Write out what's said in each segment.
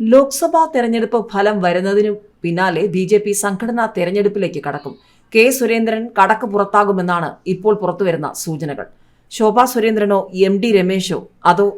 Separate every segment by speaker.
Speaker 1: ലോക്സഭാ തെരഞ്ഞെടുപ്പ് ഫലം വരുന്നതിനു പിന്നാലെ ബി ജെ പി സംഘടനാ തെരഞ്ഞെടുപ്പിലേക്ക് കടക്കും. കെ സുരേന്ദ്രൻ കടക്ക് പുറത്താകുമെന്നാണ് ഇപ്പോൾ പുറത്തുവരുന്ന സൂചനകൾ. ശോഭാ സുരേന്ദ്രനോ എം ഡി രമേശോ അതോ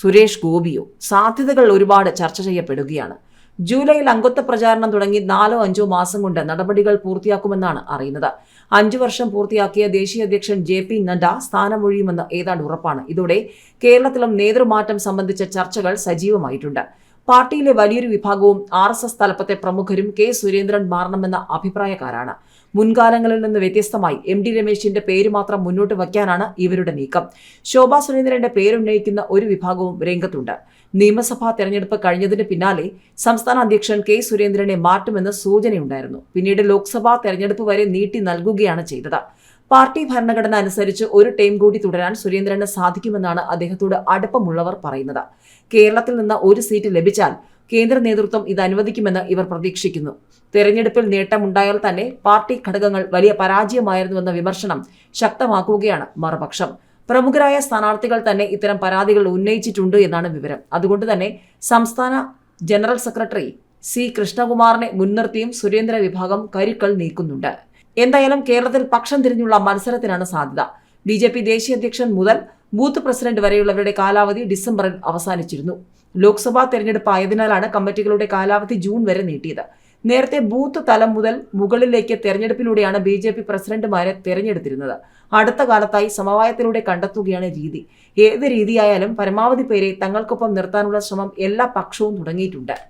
Speaker 1: സുരേഷ് ഗോപിയോ? സാധ്യതകൾ ഒരുപാട് ചർച്ച ചെയ്യപ്പെടുകയാണ്. ജൂലൈയിൽ അംഗത്വ പ്രചാരണം തുടങ്ങി നാലോ അഞ്ചോ മാസം കൊണ്ട് നടപടികൾ പൂർത്തിയാക്കുമെന്നാണ് അറിയുന്നത്. അഞ്ചു വർഷം പൂർത്തിയാക്കിയ ദേശീയ അധ്യക്ഷൻ ജെ പി നഡ്ഡ സ്ഥാനമൊഴിയുമെന്ന് ഏതാണ്ട് ഉറപ്പാണ്. ഇതോടെ കേരളത്തിലും നേതൃമാറ്റം സംബന്ധിച്ച ചർച്ചകൾ സജീവമായിട്ടുണ്ട്. പാർട്ടിയിലെ വലിയൊരു വിഭാഗവും ആർ എസ് എസ് തലപ്പത്തെ പ്രമുഖരും കെ സുരേന്ദ്രൻ മാറണമെന്ന അഭിപ്രായക്കാരാണ്. മുൻകാലങ്ങളിൽ നിന്ന് വ്യത്യസ്തമായി എം ഡി രമേശിന്റെ പേര് മാത്രം മുന്നോട്ട് വയ്ക്കാനാണ് ഇവരുടെ നീക്കം. ശോഭാ സുരേന്ദ്രന്റെ പേരുന്നയിക്കുന്ന ഒരു വിഭാഗവും രംഗത്തുണ്ട്. നിയമസഭാ തെരഞ്ഞെടുപ്പ് കഴിഞ്ഞതിന് പിന്നാലെ സംസ്ഥാന അധ്യക്ഷൻ കെ സുരേന്ദ്രനെ മാറ്റുമെന്ന് സൂചനയുണ്ടായിരുന്നു. പിന്നീട് ലോക്സഭാ തെരഞ്ഞെടുപ്പ് വരെ നീട്ടി നൽകുകയാണ് ചെയ്തത്. പാർട്ടി ഭരണഘടന അനുസരിച്ച് ഒരു ടൈം കൂടി തുടരാൻ സുരേന്ദ്രന് സാധിക്കുമെന്നാണ് അദ്ദേഹത്തോട് അടുപ്പമുള്ളവർ പറയുന്നത്. കേരളത്തിൽ നിന്ന് ഒരു സീറ്റ് ലഭിച്ചാൽ കേന്ദ്ര നേതൃത്വം ഇത് അനുവദിക്കുമെന്ന് ഇവർ പ്രതീക്ഷിക്കുന്നു. തെരഞ്ഞെടുപ്പിൽ നേട്ടമുണ്ടായാൽ തന്നെ പാർട്ടി ഘടകങ്ങൾ വലിയ പരാജയമായിരുന്നുവെന്ന വിമർശനം ശക്തമാക്കുകയാണ് മറുപക്ഷം. പ്രമുഖരായ സ്ഥാനാർത്ഥികൾ തന്നെ ഇത്തരം പരാതികൾ ഉന്നയിച്ചിട്ടുണ്ട് എന്നാണ് വിവരം. അതുകൊണ്ട് തന്നെ സംസ്ഥാന ജനറൽ സെക്രട്ടറി സി കൃഷ്ണകുമാറിനെ മുൻനിർത്തിയും സുരേന്ദ്ര വിഭാഗം കരുക്കൾ നീക്കുന്നുണ്ട്. എന്തായാലും കേരളത്തിൽ പക്ഷം തിരിഞ്ഞുള്ള മത്സരത്തിനാണ് സാധ്യത. ബി ജെ പി ദേശീയ അധ്യക്ഷൻ മുതൽ ബൂത്ത് പ്രസിഡന്റ് വരെയുള്ളവരുടെ കാലാവധി ഡിസംബറിൽ അവസാനിച്ചിരുന്നു. ലോക്സഭാ തെരഞ്ഞെടുപ്പ് ആയതിനാലാണ് കമ്മിറ്റികളുടെ കാലാവധി ജൂൺ വരെ നീട്ടിയത്. നേരത്തെ ബൂത്ത് തലം മുതൽ മുകളിലേക്ക് തെരഞ്ഞെടുപ്പിലൂടെയാണ് ബി ജെ പി പ്രസിഡന്റുമാരെ തെരഞ്ഞെടുത്തിരുന്നത്. അടുത്ത കാലത്തായി സമവായത്തിലൂടെ കണ്ടെത്തുകയാണ് രീതി. ഏത് രീതിയായാലും പരമാവധി പേരെ തങ്ങൾക്കൊപ്പം നിർത്താനുള്ള ശ്രമം എല്ലാ പക്ഷവും തുടങ്ങിയിട്ടുണ്ട്.